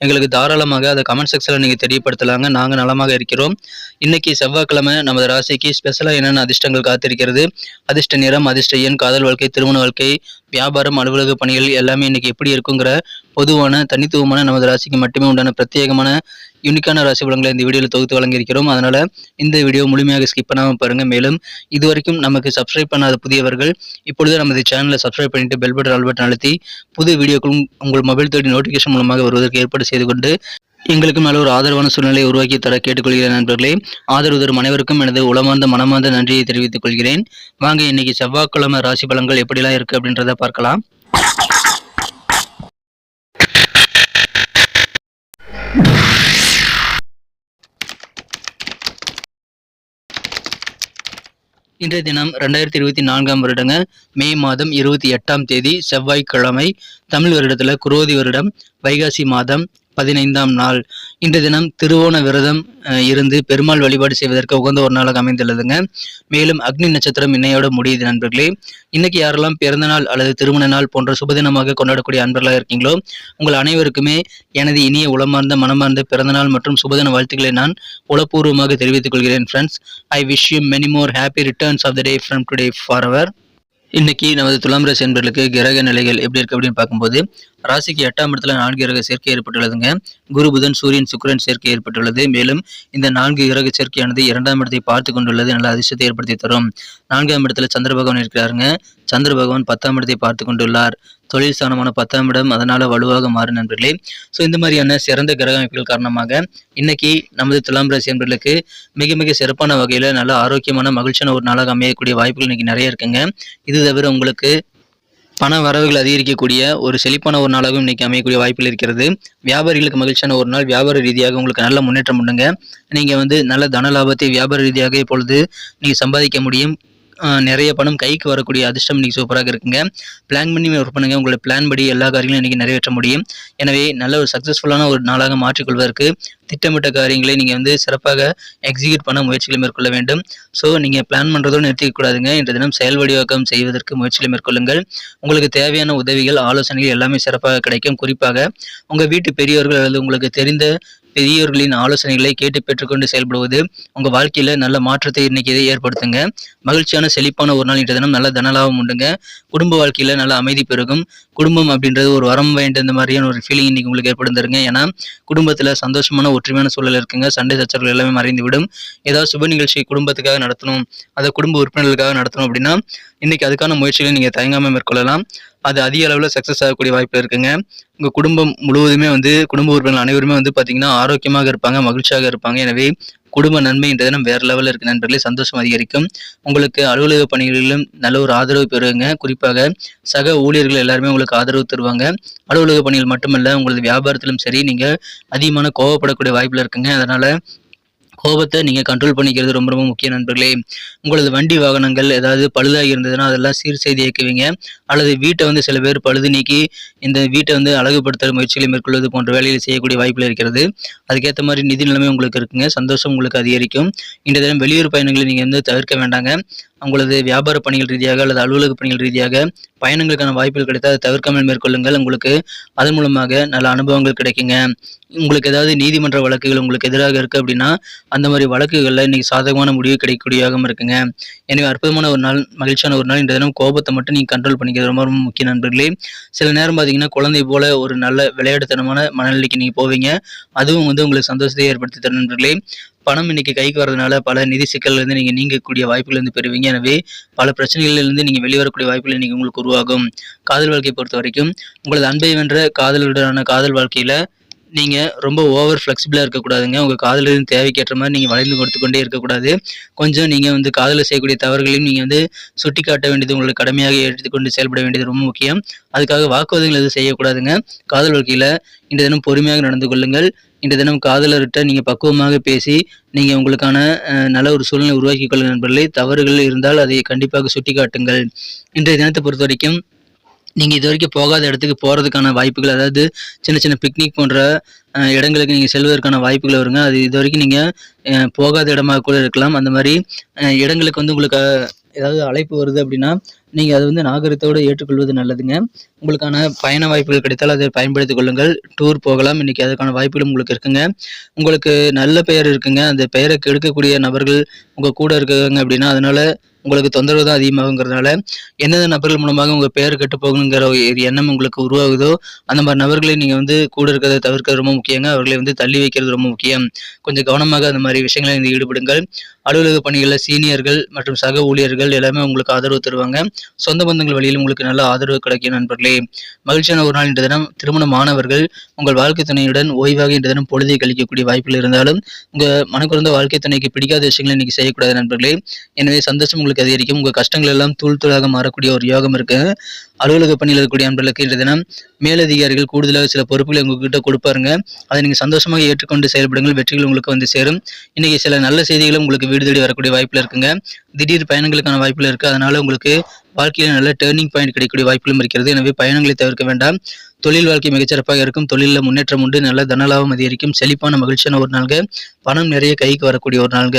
எங்களுக்கு தாராளமாக அதை கமெண்ட் செக்ஷனில் நீங்கள் தெரியப்படுத்தலாங்க. நாங்கள் நலமாக இருக்கிறோம். இன்னைக்கு செவ்வாய்க்கிழமை நமது ராசிக்கு ஸ்பெஷலாக என்னென்ன அதிர்ஷ்டங்கள் காத்திருக்கிறது? அதிர்ஷ்ட நிறம் அதிர்ஷ்ட எண் காதல் வாழ்க்கை திருமண வாழ்க்கை வியாபாரம் அலுவலக பணிகள் எல்லாமே இன்னைக்கு எப்படி இருக்குங்கிற பொதுவான தனித்துவமான நமது ராசிக்கு மட்டுமே உண்டான பிரத்யேகமான யூனிக்கான ராசி பலன்களை இந்த வீடியோவில் தொகுத்து வழங்கியிருக்கிறோம். அதனால் இந்த வீடியோ முழுமையாக ஸ்கிப் பண்ணாமல் பாருங்க. மேலும் இதுவரைக்கும் நமக்கு சப்ஸ்கிரைப் பண்ணாத புதியவர்கள் இப்பொழுது நமது சேனலை சப்ஸ்கிரைப் பண்ணிட்டு பெல் பட்டன் ஆல் பட்டன் அழுத்தி புது வீடியோக்களும் உங்கள் மொபைல் தேடி நோட்டிஃபிகேஷன் மூலமாக வருவதற்கு ஏற்பாடு செய்து கொண்டு எங்களுக்கு மேல ஒரு ஆதரவான சூழ்நிலையை உருவாக்கி தர கேட்டுக்கொள்கிறேன் நண்பர்களே. ஆதரவு தரும் அனைவருக்கும் எனது உளமார்ந்த மனமார்ந்த நன்றியை தெரிவித்துக் கொள்கிறேன். வாங்க இன்னைக்கு செவ்வாய்க்கிழமை ராசி பலன்கள் எப்படிலாம் இருக்கு அப்படின்றத பார்க்கலாம். இன்றைய தினம் ரெண்டாயிரத்தி இருபத்தி நான்காம் வருடங்க மே மாதம் இருபத்தி எட்டாம் தேதி செவ்வாய்க்கிழமை தமிழ் வருடத்துல குரோதி வருடம் வைகாசி மாதம் பதினைந்தாம் நாள். இந்த தினம் திருவோண விரதம் இருந்து பெருமாள் வழிபாடு செய்வதற்கு உகந்த ஒரு நாளாக அமைந்துள்ளதுங்க. மேலும் அக்னி நட்சத்திரம் இன்னையோட முடியுது நண்பர்களே. இன்னைக்கு யாரெல்லாம் பிறந்த நாள் அல்லது திருமண நாள் போன்ற சுபதினமாக கொண்டாடக்கூடிய அன்பர்களாக இருக்கீங்களோ உங்கள் அனைவருக்குமே எனது இனிய உளமார்ந்த மனமார்ந்த பிறந்தநாள் மற்றும் சுபதின வாழ்த்துக்களை நான் உளப்பூர்வமாக தெரிவித்துக் கொள்கிறேன் friends I wish you many more happy returns of the day from today for அவர் இன்னைக்கு நமது துலாம் ராசி என்பர்களுக்கு கிரக நிலைகள் எப்படி இருக்கு அப்படின்னு பார்க்கும்போது ராசிக்கு எட்டாம் இடத்துல நான்கு கிரக சேர்க்கை ஏற்பட்டுள்ளதுங்க. குரு புதன் சூரியன் சுக்கிரன் சேர்க்கை ஏற்பட்டுள்ளது. மேலும் இந்த நான்கு கிரக சேர்க்கையானது இரண்டாம் இடத்தை பார்த்து கொண்டுள்ளது. நல்ல அதிர்ஷ்டத்தை ஏற்படுத்தி தரும். நான்காம் இடத்துல சந்திர பகவான் இருக்கிறாருங்க. சந்திர பகவான் பத்தாம் இடத்தை பார்த்து கொண்டுள்ளார். தொழில் ஸ்தானமான பத்தாம் இடம் அதனால வலுவாக மாறும் நண்பர்களே. ஸோ இந்த மாதிரியான சிறந்த கிரக அமைப்புகள் காரணமாக இன்னைக்கு நமது துலாம் ராசி நண்பர்களுக்கு மிக மிக சிறப்பான வகையில் நல்ல ஆரோக்கியமான மகிழ்ச்சியான ஒரு நாளாக அமையக்கூடிய வாய்ப்புகள் இன்னைக்கு நிறைய இருக்குங்க. இது தவிர உங்களுக்கு பண வரவுகள் அதிகரிக்கக்கூடிய ஒரு செழிப்பான ஒரு நாளாகவும் இன்னைக்கு அமையக்கூடிய வாய்ப்புகள் இருக்கிறது. வியாபாரிகளுக்கு மகிழ்ச்சியான ஒரு நாள். வியாபார ரீதியாக உங்களுக்கு நல்ல முன்னேற்றம் உண்டுங்க. நீங்க வந்து நல்ல தன லாபத்தை வியாபார ரீதியாக இப்பொழுது நீங்க சம்பாதிக்க முடியும். நிறைய பணம் கைக்கு வரக்கூடிய அதிர்ஷ்டம் இன்னைக்கு சூப்பராக இருக்குங்க. பிளான் பண்ணி ஒர்க் பண்ணுங்க. உங்களை பிளான் படி எல்லா காரியங்களும் இன்றைக்கி நிறைவேற்ற முடியும். எனவே நல்ல ஒரு சக்ஸஸ்ஃபுல்லான ஒரு நாளாக மாற்றிக்கொள்வதற்கு திட்டமிட்ட காரியங்களை நீங்கள் வந்து சிறப்பாக எக்ஸிக்யூட் பண்ண முயற்சிகளை மேற்கொள்ள வேண்டும். ஸோ நீங்கள் பிளான் பண்ணுறதோடு நிறுத்திக்கூடாதுங்க இன்று தினம் செயல் வடிவாக்கம் செய்வதற்கு முயற்சிகளை மேற்கொள்ளுங்கள். உங்களுக்கு தேவையான உதவிகள் ஆலோசனைகள் எல்லாமே சிறப்பாக கிடைக்கும். குறிப்பாக உங்கள் வீட்டு பெரியவர்கள் அல்லது உங்களுக்கு தெரிந்த பெரியவர்களின் ஆலோசனைகளை கேட்டு பெற்றுக்கொண்டு செயல்படுவது உங்கள் வாழ்க்கையில் நல்ல மாற்றத்தை இன்னைக்கு இதை ஏற்படுத்துங்க. மகிழ்ச்சியான செழிப்பான ஒரு நாள் இன்றைய தினம் நல்ல தனலாபம் உண்டுங்க. குடும்ப வாழ்க்கையில் நல்ல அமைதி பெருகும். குடும்பம் அப்படின்றது ஒரு வரம் வேண்ட இந்த மாதிரியான ஒரு ஃபீலிங் இன்னைக்கு உங்களுக்கு ஏற்படுத்துருங்க ஏன்னா குடும்பத்தில் சந்தோஷமான ஒற்றுமையான சூழல் இருக்குங்க. சண்டை சச்சரவுகள் எல்லாமே மறைந்துவிடும். ஏதாவது சுப நிகழ்ச்சி குடும்பத்துக்காக நடத்தணும் அதை குடும்ப உறுப்பினர்களுக்காக நடத்தணும் அப்படின்னா இன்னைக்கு அதுக்கான முயற்சிகளை நீங்கள் தயங்காமல் மேற்கொள்ளலாம். அது அதிக அளவில் சக்ஸஸ் ஆகக்கூடிய வாய்ப்பு இருக்குங்க. உங்கள் குடும்பம் முழுவதுமே வந்து குடும்ப உறுப்பினர்கள் அனைவருமே வந்து பார்த்தீங்கன்னா ஆரோக்கியமாக இருப்பாங்க மகிழ்ச்சியாக இருப்பாங்க. எனவே குடும்ப நன்மை இந்த வேறு லெவலில் இருக்குது நண்பர்களே சந்தோஷம் அதிகரிக்கும். உங்களுக்கு அலுவலக பணிகளிலும் நல்ல ஒரு ஆதரவு பெறுங்க. குறிப்பாக சக ஊழியர்கள் எல்லாருமே உங்களுக்கு ஆதரவு தருவாங்க. அலுவலக பணிகள் மட்டுமல்ல உங்களது வியாபாரத்திலும் சரி நீங்கள் அதிகமான கோவப்படக்கூடிய வாய்ப்பில் இருக்குங்க. அதனால் கோபத்தை நீங்கள் கண்ட்ரோல் பண்ணிக்கிறது ரொம்ப ரொம்ப முக்கிய நண்பர்களே. உங்களது வண்டி வாகனங்கள் ஏதாவது பழுதாகி இருந்ததுன்னா அதெல்லாம் சீர் செய்து இயக்குவீங்க. அல்லது வீட்டை வந்து சில பேர் பழுது நீக்கி இந்த வீட்டை வந்து அழகுபடுத்துகிற முயற்சிகளை மேற்கொள்வது போன்ற வேலைகளை செய்யக்கூடிய வாய்ப்பில் இருக்கிறது. அதுக்கேற்ற மாதிரி நிதி நிலைமை உங்களுக்கு இருக்குங்க. சந்தோஷம் உங்களுக்கு அதிகரிக்கும். இந்த தினம் வெளியூர் பயணங்களை நீங்கள் வந்து தவிர்க்க வேண்டாங்க. உங்களது வியாபார பணிகள் ரீதியாக அல்லது அலுவலக பணிகள் ரீதியாக பயணங்களுக்கான வாய்ப்புகள் கிடைத்தால் அதை தவிர்க்காமல் மேற்கொள்ளுங்கள். உங்களுக்கு அதன் மூலமாக நல்ல அனுபவங்கள் கிடைக்குங்க. உங்களுக்கு ஏதாவது நீதிமன்ற வழக்குகள் உங்களுக்கு எதிராக இருக்குது அப்படின்னா அந்த மாதிரி வழக்குகளில் இன்னைக்கு சாதகமான முடிவு கிடைக்கக்கூடியதாகவும் இருக்குங்க. எனவே அற்புதமான ஒரு நாள் மகிழ்ச்சியான ஒரு நாள். இந்த தினம் கோபத்தை மட்டும் நீங்கள் கண்ட்ரோல் பண்ணிக்கிறது ரொம்ப ரொம்ப முக்கிய நண்பர்களே. சில நேரம் பார்த்தீங்கன்னா குழந்தை போல ஒரு நல்ல விளையாட்டுத்தனமான மனநிலைக்கு நீங்கள் போவீங்க. அதுவும் வந்து உங்களுக்கு சந்தோஷத்தை ஏற்படுத்தி தரும் நண்பர்களே. பணம் இன்னைக்கு கைக்கு வரதுனால பல நிதி சிக்கல்ல இருந்து நீங்க நீங்கக்கூடிய வாய்ப்புகள் இருந்து பெறுவீங்க. எனவே பல பிரச்சனைகளிலிருந்து நீங்கள் நீங்க வெளிவரக்கூடிய வாய்ப்புகள் இன்னைக்கு உங்களுக்கு உருவாகும். காதல் வாழ்க்கையை பொறுத்த வரைக்கும் உங்களது அன்பை வென்ற காதலுடனான காதல் வாழ்க்கையில நீங்கள் ரொம்ப ஓவர் ஃப்ளெக்சிபிளாக இருக்கக்கூடாதுங்க. உங்கள் காதலின் தேவைக்கேற்ற மாதிரி நீங்கள் வளைந்து கொடுத்து கொண்டே இருக்கக்கூடாது. கொஞ்சம் நீங்கள் வந்து காதலில் செய்யக்கூடிய தவறுகளையும் நீங்கள் வந்து சுட்டி காட்ட வேண்டியது உங்களுக்கு கடமையாக எடுத்துக்கொண்டு செயல்பட வேண்டியது ரொம்ப முக்கியம். அதுக்காக வாக்குவாதங்கள் எதுவும் செய்யக்கூடாதுங்க. காதல் வாழ்க்கையில் இந்த தினம் பொறுமையாக நடந்து கொள்ளுங்கள். இந்த தினம் காதலர்கிட்ட நீங்கள் பக்குவமாக பேசி நீங்கள் உங்களுக்கான நல்ல ஒரு சூழ்நிலை உருவாக்கி கொள்ளுங்கள் நண்பர்களே. தவறுகள் இருந்தால் அதை கண்டிப்பாக சுட்டி காட்டுங்கள் இன்றைய தினத்தை பொறுத்த வரைக்கும் நீங்கள் இது வரைக்கும் போகாத இடத்துக்கு போகிறதுக்கான வாய்ப்புகள் அதாவது சின்ன சின்ன பிக்னிக் போன்ற இடங்களுக்கு நீங்கள் செல்வதற்கான வாய்ப்புகள் வருங்க. அது இது வரைக்கும் நீங்கள் போகாத இடமாக கூட இருக்கலாம். அந்த மாதிரி இடங்களுக்கு வந்து உங்களுக்கு ஏதாவது அழைப்பு வருது அப்படின்னா நீங்கள் அது வந்து நாகரிகத்தோடு ஏற்றுக்கொள்வது நல்லதுங்க. உங்களுக்கான பயண வாய்ப்புகள் கிடைத்தால் அதை பயன்படுத்திக் கொள்ளுங்கள். டூர் போகலாம். இன்றைக்கி அதுக்கான வாய்ப்புகளும் உங்களுக்கு இருக்குங்க. உங்களுக்கு நல்ல பெயர் இருக்குங்க. அந்த பெயரை கெடுக்கக்கூடிய நபர்கள் உங்கள் கூட இருக்காங்க அப்படின்னா அதனால் உங்களுக்கு தொந்தரவு தான் அதிகமாகுங்கிறதுனால எந்தெந்த நபர்கள் மூலமாக உங்கள் பெயர் கெட்டு போகணுங்கிற எண்ணம் உங்களுக்கு உருவாகுதோ அந்த மாதிரி நபர்களை நீங்கள் வந்து கூட இருக்கிறத தவிர்க்கிறது ரொம்ப முக்கியங்க. அவர்களை வந்து தள்ளி வைக்கிறது ரொம்ப முக்கியம். கொஞ்சம் கவனமாக அந்த மாதிரி விஷயங்களில் வந்து ஈடுபடுங்கள். அலுவலக பணிகளில் சீனியர்கள் மற்றும் சக ஊழியர்கள் எல்லாமே உங்களுக்கு ஆதரவு தருவாங்க. சொந்த பந்தங்கள் வழியில் உங்களுக்கு நல்ல ஆதரவு கிடைக்கும் நண்பர்களே. மகிழ்ச்சியான ஒரு நாள் இன்று தினம். திருமணமானவர்கள் உங்கள் வாழ்க்கை துணையுடன் ஓய்வாக இன்று தினம் பொழுதை கழிக்கக்கூடிய வாய்ப்புகள் இருந்தாலும் உங்கள் மனக்குறந்த வாழ்க்கை துணைக்கு பிடிக்காத விஷயங்களை இன்னைக்கு செய்யக்கூடாது நண்பர்களே. எனவே சந்தோஷம் உங்களுக்கு அதிகரிக்கும். உங்கள் கஷ்டங்கள் எல்லாம் தூள் தூளாக மாறக்கூடிய ஒரு யோகம் இருக்கு. அலுவலக பணியில் இருக்கக்கூடிய அன்பர்களுக்கு இன்று தினம் மேலதிகாரிகள் கூடுதலாக சில பொறுப்புகளை உங்ககிட்ட கொடுப்பாருங்க. அதை நீங்கள் சந்தோஷமாக ஏற்றுக்கொண்டு செயல்படுங்கள். வெற்றிகள் உங்களுக்கு வந்து சேரும். இன்றைக்கி சில நல்ல செய்திகளும் உங்களுக்கு வீடு தேடி வரக்கூடிய வாய்ப்பில் இருக்குங்க. திடீர் பயணங்களுக்கான வாய்ப்பில் இருக்கு. அதனால் உங்களுக்கு வாழ்க்கையில் நல்ல டேர்னிங் பாயிண்ட் கிடைக்கக்கூடிய வாய்ப்புகளும் இருக்கிறது. எனவே பயணங்களை தவிர்க்க வேண்டாம். தொழில் வாழ்க்கை மிகச்சிறப்பாக இருக்கும். தொழிலில் முன்னேற்றம் உண்டு. நல்ல தனலாபம் அதிகரிக்கும். செழிப்பான மகிழ்ச்சியான ஒரு நாள்க பணம் நிறைய கைக்கு வரக்கூடிய ஒரு நாள்க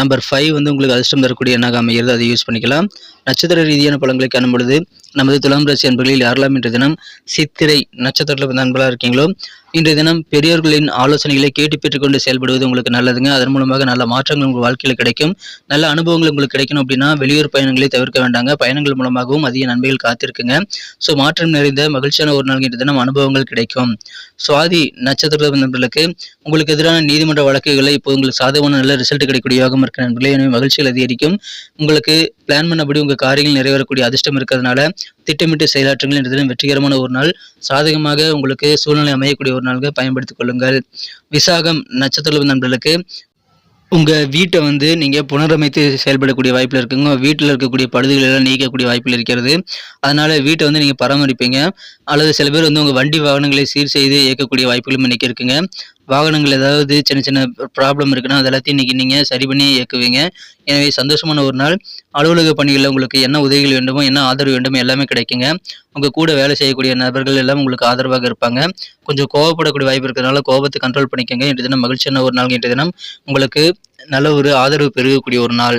நம்பர் ஃபைவ் வந்து உங்களுக்கு அதிர்ஷ்டம் தரக்கூடிய எண்ணாக அமைகிறது அதை யூஸ் பண்ணிக்கலாம். நட்சத்திர ரீதியான பழங்களை காணும் பொழுது நமது துலாம் ராசி அன்பர்களில் யாரெல்லாம் இன்றைய தினம் சித்திரை நட்சத்திரத்தில் வந்து அன்பலாக இருக்கீங்களோ இன்றைய தினம் பெரியோர்களின் ஆலோசனைகளை கேட்டு பெற்றுக்கொண்டு செயல்படுவது உங்களுக்கு நல்லதுங்க. அதன் மூலமாக நல்ல மாற்றங்கள் உங்கள் வாழ்க்கையில் கிடைக்கும். நல்ல அனுபவங்கள் உங்களுக்கு கிடைக்கணும் அப்படின்னா வெளியூர் பயணங்களை தவிர்க்க வேண்டாங்க. பயணங்கள் மூலமாகவும் அதிக நன்மைகள் காத்திருக்குங்க. ஸோ மாற்றம் நிறைந்த மகிழ்ச்சியான ஒரு நாள் இன்றைய தினம் அனுபவங்கள் கிடைக்கும். சுவாதி நட்சத்திர நண்பர்களுக்கு உங்களுக்கு எதிரான நீதிமன்ற வழக்குகளை இப்போ உங்களுக்கு சாதகமான நல்ல ரிசல்ட் கிடைக்கக்கூடிய யோகம் இருக்கு நண்பர்களே எனவே மகிழ்ச்சிகள் அதிகரிக்கும். உங்களுக்கு பிளான் பண்ணபடி உங்கள் காரியங்கள் நிறைவேறக்கூடிய அதிர்ஷ்டம் இருக்கிறதுனால திட்டமிட்டு செயலாற்றுங்கள் என்றதிலும் வெற்றிகரமான ஒரு நாள். சாதகமாக உங்களுக்கு சூழ்நிலை அமையக்கூடிய ஒரு நாள்கள் பயன்படுத்திக் கொள்ளுங்கள். விசாகம் நட்சத்திர நண்பர்களுக்கு உங்கள் வீட்டை வந்து நீங்கள் புனரமைத்து செயல்படக்கூடிய வாய்ப்பில் இருக்குங்க. வீட்டில் இருக்கக்கூடிய பழுதுகள் எல்லாம் நீக்கக்கூடிய வாய்ப்பில் இருக்கிறது. அதனால் வீட்டை வந்து நீங்கள் பராமரிப்பீங்க. அல்லது சில பேர் வந்து உங்கள் வண்டி வாகனங்களை சீர் செய்து இயக்கக்கூடிய வாய்ப்புகளும் இன்றைக்கி இருக்குங்க. வாகனங்கள் ஏதாவது சின்ன சின்ன ப்ராப்ளம் இருக்குன்னா அது எல்லாத்தையும் இன்றைக்கி நீங்கள் சரி பண்ணி இயக்குவீங்க. எனவே சந்தோஷமான ஒரு நாள். அலுவலக பணிகளில் உங்களுக்கு என்ன உதவிகள் வேண்டுமோ என்ன ஆதரவு வேண்டுமோ எல்லாமே கிடைக்குங்க. உங்கள் கூட வேலை செய்யக்கூடிய நபர்கள் எல்லாம் உங்களுக்கு ஆதரவாக இருப்பாங்க. கொஞ்சம் கோவப்படக்கூடிய வாய்ப்பு இருக்கிறதுனால கோபத்தை கண்ட்ரோல் பண்ணிக்கோங்க. இன்றைய தினம் மகிழ்ச்சியான ஒரு நாள். இன்றைய தினம் உங்களுக்கு நல்ல ஒரு ஆதரவு பெருகக்கூடிய ஒரு நாள்.